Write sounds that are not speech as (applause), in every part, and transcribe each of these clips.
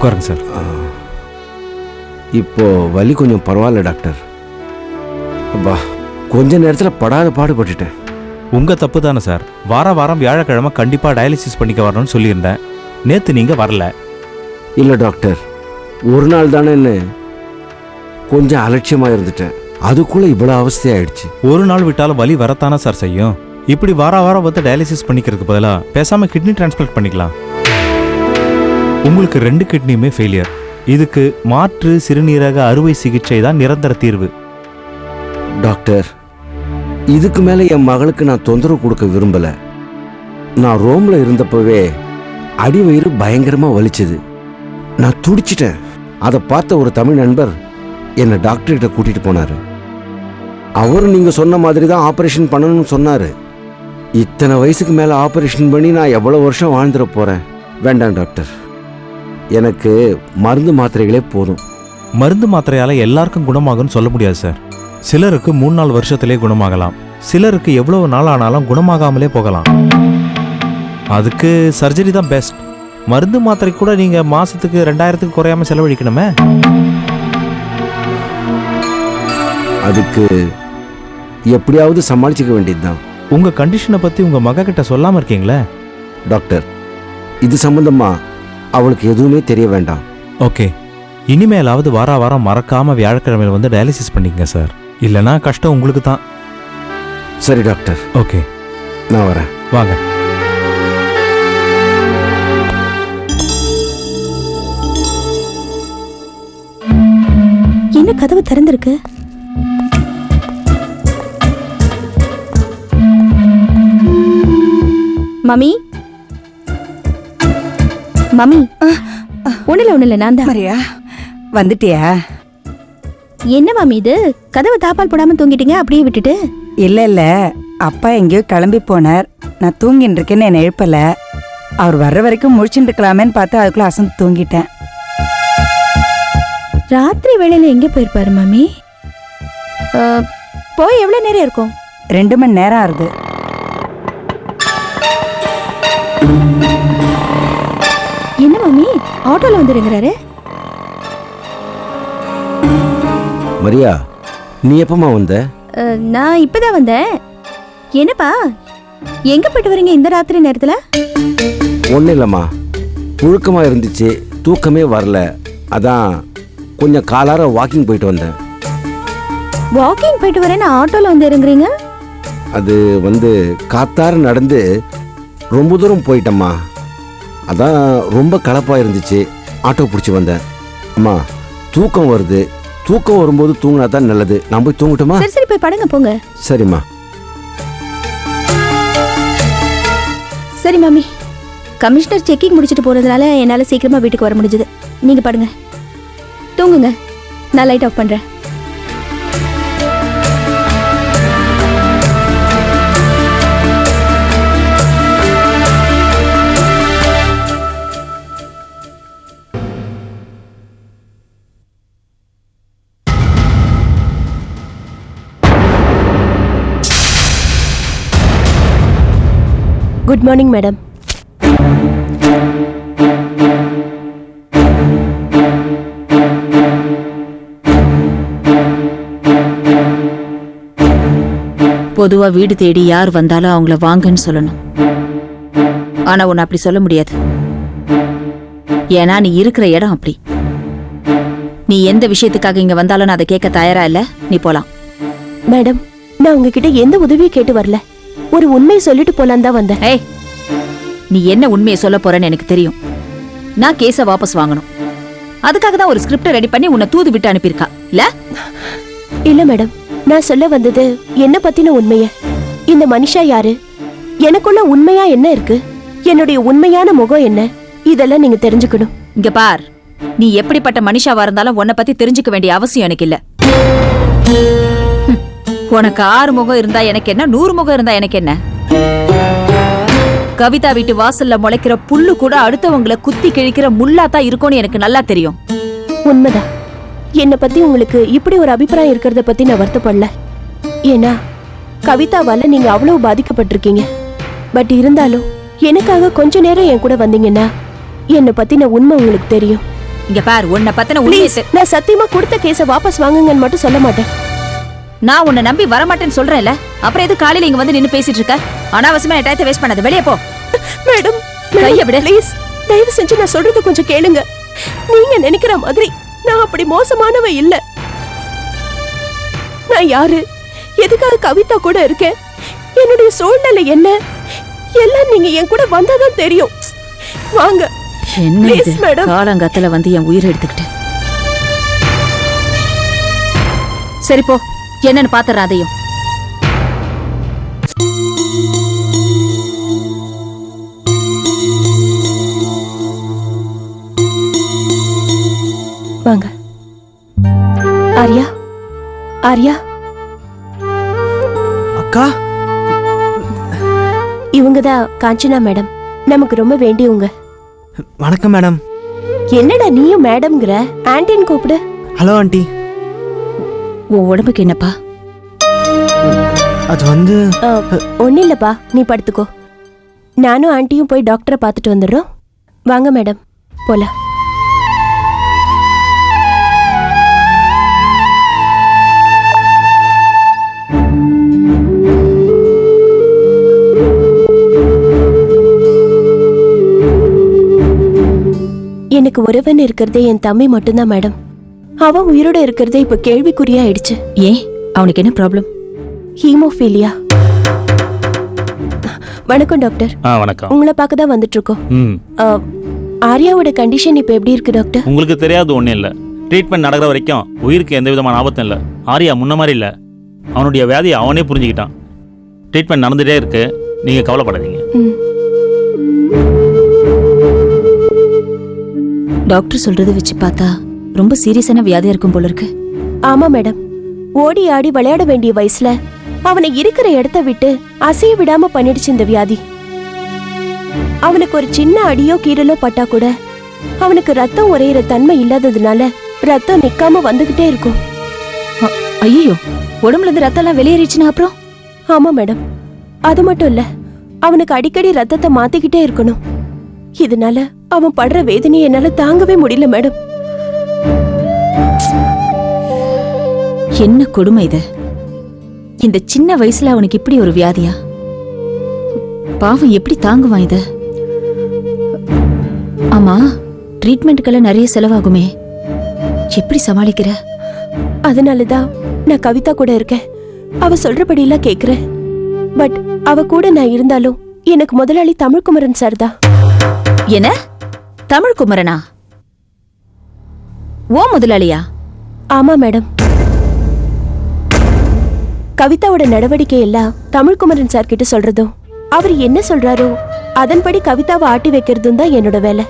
உட்காருங்க சார். இப்போ வலி கொஞ்சம் பரவாயில்ல டாக்டர். அப்பா கொஞ்ச நேரத்தில் படாத பாடுபட்டுட்டேன். உங்க தப்பு தானே சார். வார வாரம் வியாழக்கிழமை கண்டிப்பா டயாலிசிஸ் பண்ணிக்க வரணும்னு சொல்லியிருந்தேன். நேத்து நீங்க வரல. இல்லை டாக்டர். ஒரு நாள் தானேன்னு கொஞ்சம் அலட்சியமாக இருந்துட்டேன். அதுக்குள்ளே இவ்வளோ அவஸ்தையாயிடுச்சு. ஒரு நாள் விட்டாலும் வலி வரத்தானே சார் செய்யும்? இப்படி வார வாரம் வந்து டயாலிசிஸ் பண்ணிக்கிறதுக்கு பதிலா பேசாம கிட்னி டிரான்ஸ்பிளான்ட் பண்ணிக்கலாம். உங்களுக்கு ரெண்டு கிட்னியுமே ஃபெயிலியர் இதுக்கு மாற்று சிறுநீரக அறுவை சிகிச்சை தான் நிரந்தர தீர்வு. டாக்டர் இதுக்கு மேலே என் மகளுக்கு நான் தொந்தரவு கொடுக்க விரும்பலை. நான் ரோமில் இருந்தப்பவே அடிவயிறு பயங்கரமாக வலிச்சது. நான் துடிச்சிட்டேன். அதை பார்த்த ஒரு தமிழ் நண்பர் என்னை டாக்டர்கிட்ட கூட்டிகிட்டு போனார். அவரும் நீங்கள் சொன்ன மாதிரி தான் ஆப்ரேஷன் பண்ணணும்னு சொன்னார். இத்தனை வயசுக்கு மேலே ஆப்ரேஷன் பண்ணி நான் எவ்வளோ வருஷம் வாழ்ந்துட போகிறேன் வேண்டாம் டாக்டர். எனக்கு மருந்து மாத்திரைகளே போதும். மருந்து மாத்திரையால எல்லாருக்கும் குணமாகும்னு சொல்ல முடியாது சார். சிலருக்கு மூணு நாலு வருஷத்திலே குணமாகலாம். சிலருக்கு எவ்வளவு நாள் ஆனாலும் குணமாகாமலே போகலாம். அதுக்கு சர்ஜரி தான் பெஸ்ட். மருந்து மாத்திரை கூட நீங்க மாசத்துக்கு ரெண்டாயிரத்துக்கு குறையாம செலவழிக்கணுமே? அதுக்கு எப்படியாவது சமாளிச்சுக்க வேண்டியது தான் உங்க கண்டிஷனை பத்தி உங்க மக கிட்ட சொல்லாம இருக்கீங்களே? டாக்டர் இது சம்பந்தமா அவளுக்கு எதுவுமே தெரிய வேண்டாம். ஓகே. இனிமேலாவது வார வாரம் மறக்காம வியாழக்கிழமையில வந்து டயாலிசிஸ் பண்ணிக்கங்க சார் இல்லனா கஷ்டம் உங்களுக்கு தான். சரி டாக்டர் ஓகே. நான் வரேன். வாங்க. என்ன கதவு திறந்திருக்கு? மம்மி? மம்மி. ஒண்ணுல ஒண்ணுல நான் தான். மரியா வந்துட்டியா? என்ன மம்மி இது? கதவை தாப்பால் போடாம தூங்கிட்டீங்க அப்படியே விட்டுட்டு? இல்ல இல்ல. அப்பா எங்கேயோ கிளம்பி போனார். நான் தூங்கிட்டு இருக்கேன்னு என்னை எழுப்பல. அவர் வர்ற வரைக்கும் முழிச்சுட்டு இருக்கலாமேன்னு பார்த்து அதுக்குள்ள அசந்து தூங்கிட்டேன். ராத்திரி வேளையில எங்க போயிருப்பாரு அஹ், போய் எவ்வளவு நேரம் இருக்கும்? ரெண்டு மணி நேரம் ஆகுது ஆட்டோல வந்துருங்கிறாரு மரியா நீ எப்பமா வந்த? நான் இப்பதான் வந்தேன். என்னப்பா? எங்க போயிட்டு வரீங்க இந்த ராத்திரி நேரத்துல? ஒன்றும் இல்லைம்மா. புழுக்கமாக இருந்துச்சு தூக்கமே வரல. அதான் கொஞ்சம் காலார வாக்கிங் போயிட்டு வந்தேன். வாக்கிங் போயிட்டு வரேன்னு ஆட்டோல வந்து இறங்குறீங்க அது வந்து காத்தார நடந்து ரொம்ப தூரம் போயிட்டம்மா. அதான் ரொம்ப களைப்பாக இருந்துச்சு. ஆட்டோ பிடிச்சி வந்தேன். அம்மா தூக்கம் வருது. தூக்கம் வரும்போது தூங்கினா தான் நல்லது. நான் போய் தூங்கட்டுமா? சரி சரி போய் படுங்க போங்க. சரிம்மா. சரி மாமி. கமிஷனர் செக்கிங் முடிச்சிட்டு போறதுனால என்னால சீக்கிரமா வீட்டுக்கு வர முடிஞ்சது. நீங்க படுங்க. தூங்குங்க. நான் லைட் ஆஃப் பண்றேன். Good morning madam. பொதுவா வீடு தேடி யார் வந்தாலும் அவங்கள வாங்கன்னு சொல்லணும். ஆனா உன்னை அப்படி சொல்ல முடியாது. ஏன்னா நீ இருக்கிற இடம் அப்படி. நீ எந்த விஷயத்துக்காக இங்க வந்தாலும் நான் அதை கேட்க தயாரா இல்ல? நீ போலாம். மேடம் நான் உங்ககிட்ட எந்த உதவியும் கேட்டு வரல. ஒரு உண்மையை சொல்லிட்டு போலான்னு தான் வந்தேன். ஏய் நீ என்ன உண்மையை சொல்ல போறேன்னு எனக்கு தெரியும். நான் கேஸ வாபஸ் வாங்கணும். அதுக்காக தான் ஒரு ஸ்கிரிப்ட் ரெடி பண்ணி உன்னை தூது விட்டு அனுப்பியிருக்கா. இல்ல? இல்ல மேடம் நான் சொல்ல வந்தது என்ன பத்தின உண்மைய? இந்த மனுஷா யாரு? எனக்குள்ள உண்மையா என்ன இருக்கு? என்னுடைய உண்மையான முகம் என்ன? இதெல்லாம் நீங்க தெரிஞ்சுக்கணும். இங்க பார். நீ எப்படிப்பட்ட மனுஷாவா இருந்தாலும் உன்னை பத்தி தெரிஞ்சுக்க வேண்டிய அவசியம் எனக்கு இல்ல. உனக்கு ஆறு முகம் இருந்தா எனக்கு என்ன? நூறு முகம் இருந்தா எனக்கு என்ன? கவிதா வீட்டு வாசல்ல முளைக்கிற புல்லு கூட அடுத்தவங்கள குத்தி கிழிக்கிற முள்ளாத்தான் இருக்கும்னு எனக்கு நல்லா தெரியும். உண்மைதான். என்னை பத்தி உங்களுக்கு இப்படி ஒரு அபிப்பிராயம் இருக்கிறத பத்தி நான் வருத்தப்படல. ஏன்னா கவிதாவால நீங்க அவ்வளவு பாதிக்கப்பட்டிருக்கீங்க. பட் இருந்தாலும் எனக்காக கொஞ்ச நேரம் என் கூட வந்தீங்கன்னா என்னை பத்தின உண்மை உங்களுக்கு தெரியும். இங்க பார் உன்னை பத்தின ப்ளீஸ் நான் சத்தியமா கொடுத்த கேஸ வாபஸ் வாங்குங்கன்னு மட்டும் சொல்ல மாட்டேன். நான் உன்னை நம்பி வரமாட்டேன்னு சொல்றேன்ல. அப்புறம் எது காலையில இங்க வந்து நின்னு பேசிட்டு இருக்க? அனாவசியமா என் டயத்தை வேஸ்ட் பண்ணாத. வெளியே போ. மேடம் கையை விடு. ப்ளீஸ் தயவு செஞ்சு நான் சொல்றது கொஞ்சம் கேளுங்க. நீங்க நினைக்கிற மாதிரி நான் அப்படி மோசமானவ இல்ல. நான் யாரு? எதுக்காக கவிதா கூட இருக்கேன்? என்னுடைய சூழ்நிலை என்ன? எல்லாம் நீங்க என் கூட வந்தாதான் தெரியும். வாங்க. என்ன இது. காலங்காத்துல வந்து என் உயிரை எடுத்துக்கிட்டு சரி போ. என்னன்னு பாத்துறேன் அதையும் வாங்க. ஆர்யா? ஆர்யா? அக்கா? இவங்க தான் காஞ்சனா மேடம். நமக்கு ரொம்ப வேண்டியவங்க. வணக்கம் மேடம். என்னடா நீயும் மேடம்ங்கிற? ஆன்டின்னு கூப்பிடு. Hello aunty. உன் உடம்புக்கு என்னப்பா? அது வந்து ஒன்னும் இல்லப்பா. நீ படுத்துக்கோ. நானும் ஆண்டியும் போய் டாக்டரை பார்த்துட்டு வந்துடுறோம். வாங்க மேடம். போலாம். எனக்கு ஒருவன் இருக்கிறதே என் தம்பி மட்டும்தான் மேடம். அவன் உயிரோட இருக்கிறதே இப்ப கேள்விக்குறியாயிடுச்சு. ஏன்? அவனுக்கு என்ன ப்ராப்ளம் ஹீமோஃபீலியா. வணக்கம் டாக்டர். ஆ வணக்கம். உங்களை பார்க்க தான் வந்துட்டு இருக்கோம் ம் ஆர்யாவோட கண்டிஷன் இப்போ எப்படி இருக்கு டாக்டர்? உங்களுக்கு தெரியாது ஒன்றும் இல்லை. ட்ரீட்மெண்ட் நடக்கிற வரைக்கும் உயிருக்கு எந்த விதமான ஆபத்தும் இல்லை. ஆரியா முன்ன மாதிரி இல்லை. அவனுடைய வியாதியை அவனே புரிஞ்சுக்கிட்டான். ட்ரீட்மெண்ட் நடந்துகிட்டே இருக்கு. நீங்கள் கவலைப்படாதீங்க. ம். டாக்டர் சொல்றதை வச்சு பார்த்தா ரொம்ப சீரியஸான வியாதியா இருக்கும் போல இருக்கு. ஆமா மேடம். ஓடி ஆடி விளையாட வேண்டிய வயசுல அவனை இருக்கிற இடத்த விட்டு அசைய விடாம பண்ணிடுச்சு இந்த வியாதி. அவனுக்கு ஒரு சின்ன அடியோ கீறலோ பட்டா கூட அவனுக்கு ரத்தம் உறையிற தன்மை இல்லாததுனால ரத்தம் நிக்காம வந்துகிட்டே இருக்கும். ஐயோ உடம்புல இருந்து ரத்தம் எல்லாம் வெளியேறிச்சுன்னா அப்புறம்? ஆமா மேடம். அது மட்டும் இல்ல அவனுக்கு அடிக்கடி ரத்தத்தை மாத்திக்கிட்டே இருக்கணும். இதனால அவன் படுற வேதனையை என்னால தாங்கவே முடியல மேடம். என்ன கொடுமை இது? இந்த சின்ன வயசுல அவனுக்கு இப்படி ஒரு வியாதியா? பாவம் எப்படி தாங்குவான் இத? ஆமா ட்ரீட்மெண்ட்டுக்கெல்லாம் நிறைய செலவாகுமே. எப்படி சமாளிக்கிற? அதனாலதான் நான் கவிதா கூட இருக்கேன். அவ சொல்றபடி எல்லாம் கேக்குறேன். பட் அவ கூட நான் இருந்தாலும் எனக்கு முதலாளி தமிழ்குமரன் சார் தான். என்ன? தமிழ் குமரனா ஓ முதலாளியா? ஆமா மேடம். கவிதாவோட நடவடிக்கை எல்லாம் தமிழ்குமரன் சார் கிட்ட சொல்றதும் அவர் என்ன சொல்றாரோ அதன்படி கவிதாவை ஆட்டி வைக்கிறதும் தான் என்னோட வேலை.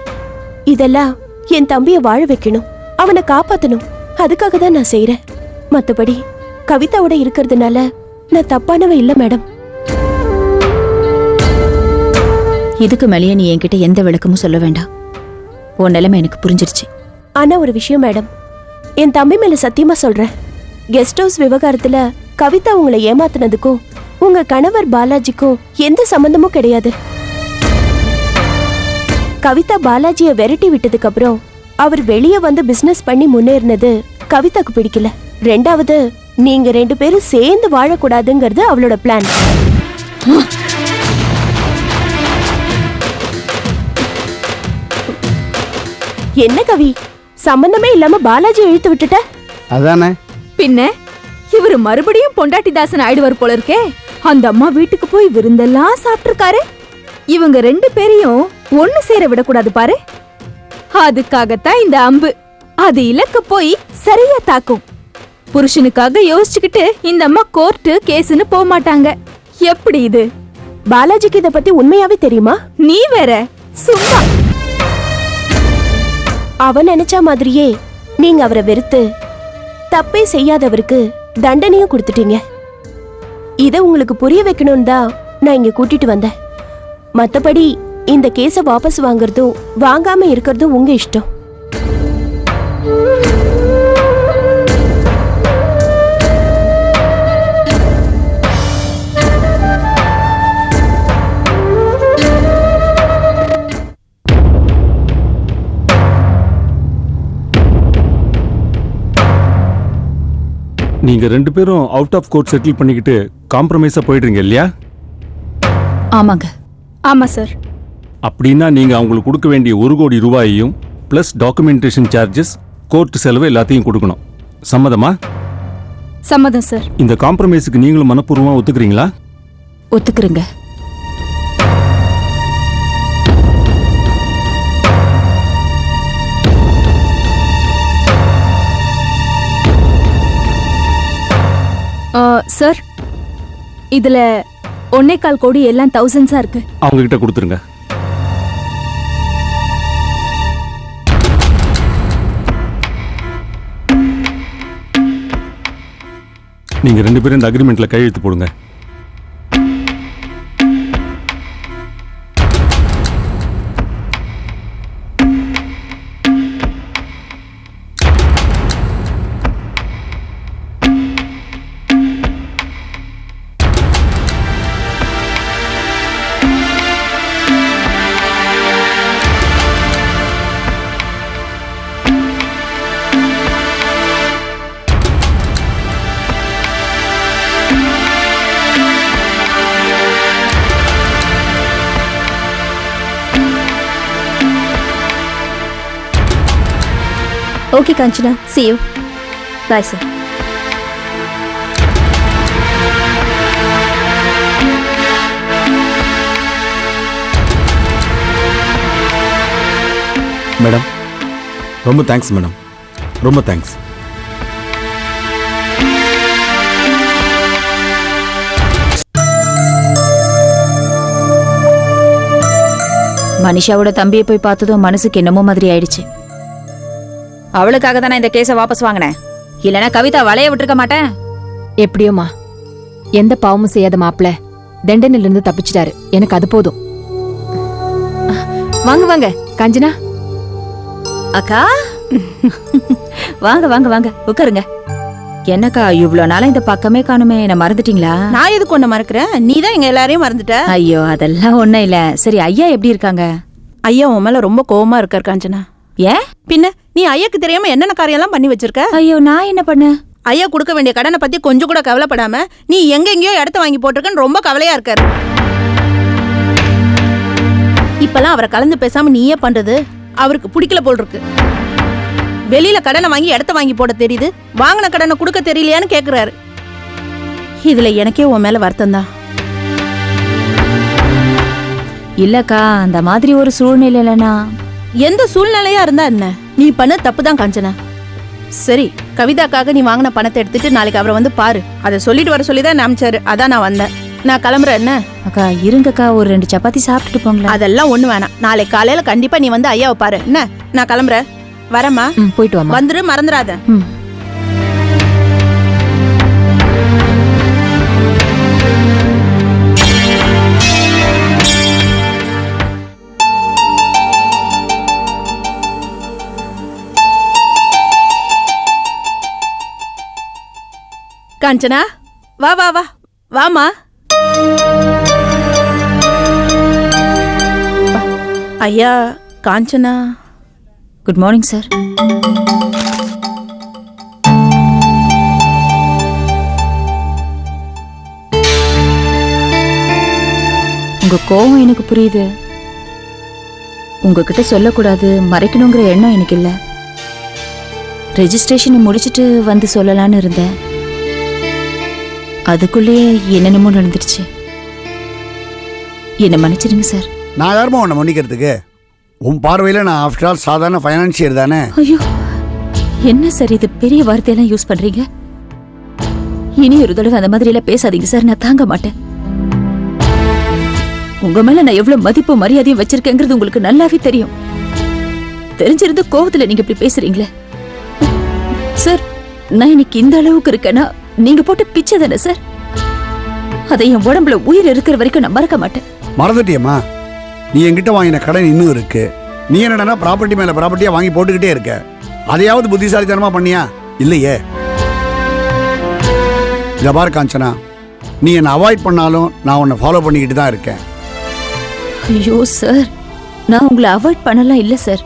இதெல்லாம் என் தம்பிய வாழ வைக்கணும் அவனை காப்பாத்தணும். அதுக்காக தான் நான் செய்யறேன் மத்தபடி கவிதாவோட இருக்கிறதுனால நான் தப்பானவ இல்ல மேடம் இதுக்கு மேலேயே நீ என்கிட்ட எந்த விளக்கமும் சொல்ல வேண்டாம். உன் நிலைமை எனக்கு புரிஞ்சிருச்சு. ஆனா ஒரு விஷயம் மேடம் என் தம்பி மேல சத்தியமா சொல்றேன். கெஸ்ட் ஹவுஸ் விவகாரத்துல கவிதா உங்களை ஏமாத்துனதுக்கும் உங்க கணவர் பாலாஜிக்கும் எந்த சம்பந்தமும் கிடையாது. கவிதா பாலாஜிய விரட்டி விட்டதுக்கு அப்புறம் அவர் வெளியே வந்து பிசினஸ் பண்ணி முன்னேறினது கவிதாக்கு பிடிக்கல. ரெண்டாவது நீங்க ரெண்டு பேரும் சேர்ந்து வாழக்கூடாதுங்கிறது அவளோட பிளான் என்ன கவி? சம்பந்தமே இல்லாம பாலாஜி இழுத்து விட்டுட்ட? அதானே? பின்ன? இவரு மறுபடியும் பொண்டாட்டி தாசன் ஆயிடுவார் போல இருக்கே. அந்த அம்மா வீட்டுக்கு போய் விருந்தெல்லாம் சாப்பிட்டிருக்காரு. இவங்க ரெண்டு பேரையும் ஒண்ணு சேர விடக்கூடாது பாரு. அதுக்காகத்தான் இந்த அம்பு. அது இலக்க போய் சரியா தாக்கும். புருஷனுக்காக யோசிச்சுக்கிட்டு இந்த அம்மா கோர்ட்டு கேஸ்னு போக மாட்டாங்க. எப்படி இது? பாலாஜிக்கு இத பத்தி உண்மையாவே தெரியுமா? நீ வேற. சும்மா. அவன் நினைச்ச மாதிரியே நீங்க அவரை வெறுத்து தப்பே செய்யாதவருக்கு தண்டனையும் கொடுத்துட்டீங்க. இதை உங்களுக்கு புரிய வைக்கணும்னு தான் நான் இங்க கூட்டிட்டு வந்தேன். மற்றபடி இந்த கேஸை வாபஸ் வாங்குறதும் வாங்காம இருக்கிறதும் உங்க இஷ்டம். நீங்க ரெண்டு பேரும் அவுட் ஆஃப் கோர்ட் செட்டில் பண்ணிக்கிட்டு காம்ப்ரமைஸா போயிடுறீங்க இல்லையா? ஆமாங்க. ஆமா சார் அப்படின்னா நீங்க அவங்களுக்கு கொடுக்க வேண்டிய ஒரு கோடி ரூபாயையும் பிளஸ் டாக்குமெண்டேஷன் சார்ஜஸ் கோர்ட் செலவு எல்லாத்தையும் கொடுக்கணும். சம்மதமா? சம்மதம் சார் இந்த காம்ப்ரமைஸுக்கு நீங்களும் மனப்பூர்வமா ஒத்துக்கிறீங்களா? ஒத்துக்கிறேங்க. சார் இதுல ஒன்னே கால் கோடி எல்லாம் தௌசண்ட்ஸா இருக்கு. அவங்க கிட்ட கொடுத்துருங்க. நீங்க ரெண்டு பேரும் இந்த அக்ரிமெண்ட்ல கையெழுத்து போடுங்க. Okay Kanchana see you. Bye sir madam ரொம்ப தேங்க்ஸ் மேடம் ரொம்ப தேங்க்ஸ் மனிஷாவோட தம்பியை போய் பார்த்ததும் மனசுக்கு என்னமோ மாதிரி ஆயிடுச்சு. அவளுக்காக தான் நான் இந்த கேஸை வாபஸ் வாங்கினேன். இல்லனா கவிதா வளைய விட்டுருக்க மாட்டேன். எப்படியோமா எந்த பாவமும் செய்யாத மாப்பிள. தண்டனையில இருந்து தப்பிச்சிட்டாரு. எனக்கு அது போதும். வாங்க வாங்க. காஞ்சனா? அக்கா? வாங்க வாங்க வாங்க. உட்காருங்க. என்னக்கா இவ்ளோ நாளா இந்த பக்கமே காணுமே. என்ன மறந்துட்டீங்களா? நான் எதுக்கு ஒண்ணு மறக்கிறேன்? நீ தான் எங்க எல்லாரையும் மறந்துட்ட. ஐயோ அதெல்லாம் ஒண்ணும் இல்ல. சரி ஐயா எப்படி இருக்காங்க? ஐயா உன் மேல ரொம்ப கோவமா இருக்கார் காஞ்சனா. ஏன் பின்ன நீ ஐயாக்கு தெரியாம என்னென்ன காரியம்லாம் பண்ணி வச்சிருக்க? ஐயோ நான் என்ன பண்ணேன் ஐயா கொடுக்க வேண்டிய கடனை பத்தி கொஞ்சம் கூட கவலைப்படாம நீ எங்க எங்கேயோ இடத்த வாங்கி போட்டிருக்கன்னு ரொம்ப கவலையா இருக்காரு இப்பெல்லாம் அவரை கலந்து பேசாம நீயே பண்றது அவருக்கு பிடிக்கல போல் இருக்கு. வெளியில கடனை வாங்கி இடத்த வாங்கி போட தெரியுது வாங்கின கடனை கொடுக்க தெரியலையான்னு கேக்குறாரு. இதுல எனக்கே உன் மேல வருத்தம் தான். இல்லக்கா அந்த மாதிரி ஒரு சூழ்நிலையிலனா எந்த சூழ்நிலையா இருந்தா என்ன? நீ பண்ண தப்பு தான் காஞ்சனா. சரி கவிதாக்காக நீ வாங்கின பணத்தை எடுத்துட்டு நாளைக்கு அவரை வந்து பாரு. அதை சொல்லிட்டு வர சொல்லி தான் அமிச்சாரு அதான் நான் வந்தேன். நான் கிளம்புறேன் என்ன? அக்கா இருங்கக்கா ஒரு ரெண்டு சப்பாத்தி சாப்பிட்டுட்டு போங்களேன். அதெல்லாம் ஒண்ணு வேணாம். நாளைக்கு காலையில கண்டிப்பா நீ வந்து ஐயாவை பாரு. என்ன? நான் கிளம்புறேன். வரேம்மா. ம், போயிட்டு வந்துரு மறந்துடாத காஞ்சனா வா வா வா வாமா ஐயா காஞ்சனா. குட் மார்னிங் சார் உங்க கோவம் எனக்கு புரியுது. உங்ககிட்ட சொல்லக்கூடாது மறைக்கணுங்கிற எண்ணம் எனக்கு இல்ல ரெஜிஸ்ட்ரேஷனை முடிச்சிட்டு வந்து சொல்லலாம்னு இருந்தேன். அதுக்குள்ளேயே என்னென்னமோ நடந்துடுச்சு. என்னை மன்னிச்சிடுங்க சார். நான் யாருமா உன்னை மன்னிக்கிறதுக்கு? உன் பார்வையில் நான் ஆஃப்டர் ஆல் சாதாரண ஃபைனான்சியர் தானே? ஐயோ என்ன சார் இது பெரிய வார்த்தையெல்லாம் யூஸ் பண்றீங்க? இனி ஒரு தடவை அந்த மாதிரி எல்லாம் பேசாதீங்க சார். நான் தாங்க மாட்டேன். உங்க மேல நான் எவ்வளவு மதிப்பு மரியாதையும் வச்சிருக்கேங்கிறது உங்களுக்கு நல்லாவே தெரியும். தெரிஞ்சிருந்து கோவத்துல நீங்க இப்படி பேசுறீங்களே. சார் நான் இன்னைக்கு இந்த அளவுக்கு இருக்கேன்னா நீங்க போட்ட பிச்சை தானே சார் அதை என் உடம்புல உயிர் இருக்கிற வரைக்கும் நான் மறக்க மாட்டேன். மறந்துட்டியம்மா. நீ என்கிட்ட வாங்கின கடன் இன்னும் இருக்கு. நீ என்னடா ப்ராப்பர்ட்டி மேலே ப்ராப்பர்ட்டியாக வாங்கி போட்டுக்கிட்டே இருக்க. அதையாவது புத்திசாலித்தனமா பண்ணியா? இல்லையே. இதை பார் காஞ்சனா நீ என்னை அவாய்ட் பண்ணாலும் நான் உன்னை ஃபாலோ பண்ணிக்கிட்டு தான் இருக்கேன். ஐயோ சார் நான் உங்களை அவாய்ட் பண்ணலாம் இல்ல சார்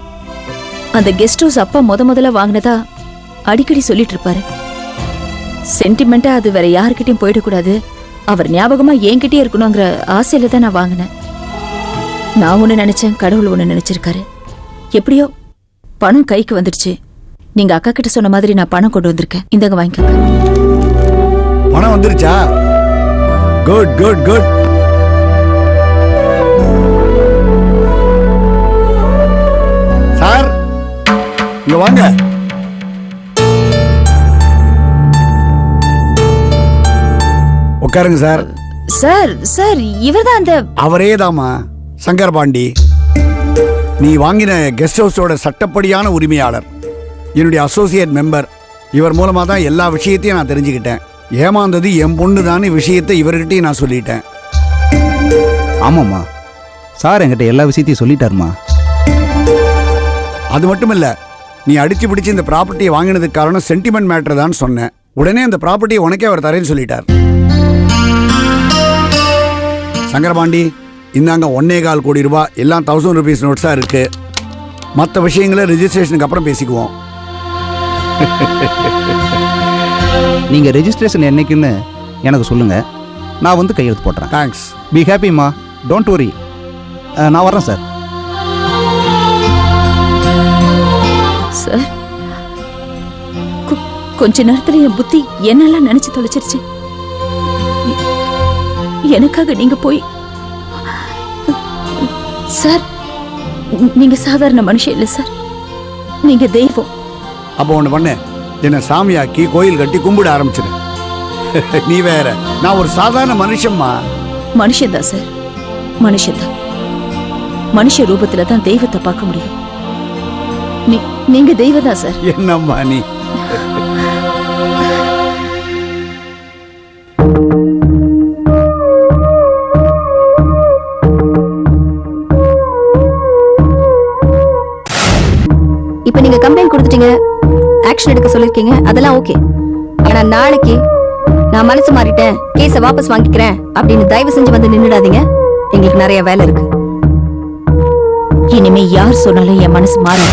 அந்த கெஸ்ட் ஹவுஸ் அப்பா முத முதல்ல வாங்கினதா அடிக்கடி சொல்லிட்டு இருப்பாரு. சென்டிமெண்ட்டா அது வேற யாருக்கிட்டையும் போயிடக்கூடாது. அவர் ஞாபகமா என்கிட்டயே இருக்கணுங்கிற ஆசையில தான் நான் வாங்கினேன். நான் ஒண்ணு நினைச்சேன் கடவுள் ஒண்ணு நினைச்சிருக்காரு. எப்படியோ பணம் கைக்கு வந்துடுச்சு. நீங்க அக்கா கிட்ட சொன்ன மாதிரி நான் பணம் கொண்டு வந்திருக்கேன். இந்தங்க வாங்கிக்கோங்க. பணம் வந்துருச்சா? குட் குட் குட் சார் இங்க வாங்க. உட்காருங்க சார். சார் சார் இவர்தான் அந்த அவரே தாமா சங்கர் பாண்டி. நீ வாங்கின கெஸ்ட் ஹவுஸோட சட்டப்படியான உரிமையாளர். என்னுடைய அசோசியேட் மெம்பர் இவர் மூலமா தான் எல்லா விஷயத்தையும் நான் தெரிஞ்சுக்கிட்டேன். ஏமாந்தது என் பொண்ணு தான் விஷயத்தை இவர்கிட்டயும் நான் சொல்லிட்டேன். ஆமாம்மா. சார் என்கிட்ட எல்லா விஷயத்தையும் சொல்லிட்டாருமா அது மட்டும் இல்ல நீ அடிச்சு பிடிச்சு இந்த ப்ராப்பர்ட்டியை வாங்கினதுக்கு காரணம் சென்டிமெண்ட் மேட்டர் தான் சொன்னேன். உடனே அந்த ப்ராப்பர்ட்டியை உனக்கே அவர் தரேன்னு சொல்லிட்டார். சங்கரபாண்டி இந்தாங்க ஒன்னே கால் கோடி ரூபாய் எல்லாம் தௌசண்ட் ருபீஸ் நோட்ஸாக இருக்கு. மற்ற விஷயங்களை ரெஜிஸ்ட்ரேஷனுக்கு அப்புறம் பேசிக்குவோம். (laughs) நீங்க ரெஜிஸ்ட்ரேஷன் என்னைக்குன்னு எனக்கு சொல்லுங்க. நான் வந்து கையெழுத்து போட்டுறேன். தேங்க்ஸ் பி ஹாப்பிம்மா டோன்ட் வரி நான் வரேன் சார் சார் கொ- கொஞ்ச நேரத்துல என் புத்தி என்னெல்லாம் நினைச்சு தொலைச்சிருச்சு. எனக்காக நீங்க போய் சார் நீங்க சாதாரண மனுஷன் இல்ல சார். நீங்க தெய்வம். அப்போ ஒன்று பண்ணு. என்னை சாமியாக்கி கோயில் கட்டி கும்பிட ஆரம்பிச்சிடு (laughs) நீ வேற. நான் ஒரு சாதாரண மனுஷம்மா. மனுஷன்தான் சார். மனுஷன்தான் மனுஷ ரூபத்துல தான் தெய்வத்தை பார்க்க முடியும். நீ- நீங்க தெய்வதான் சார். என்னம்மா நீ? இப்ப நீங்க கம்ப்ளைண்ட் கொடுத்துட்டீங்க ஆக்ஷன் எடுக்க சொல்லிருக்கீங்க அதெல்லாம் ஓகே ஆனா நாளைக்கு நான் மனசு மாறிட்டேன் கேஸை வாபஸ் வாங்கிக்கிறேன் அப்படின்னு தயவு செஞ்சு வந்து நின்னுடாதீங்க. எங்களுக்கு நிறைய வேலை இருக்கு. இனிமே யார் சொன்னாலும் என் மனசு மாறும்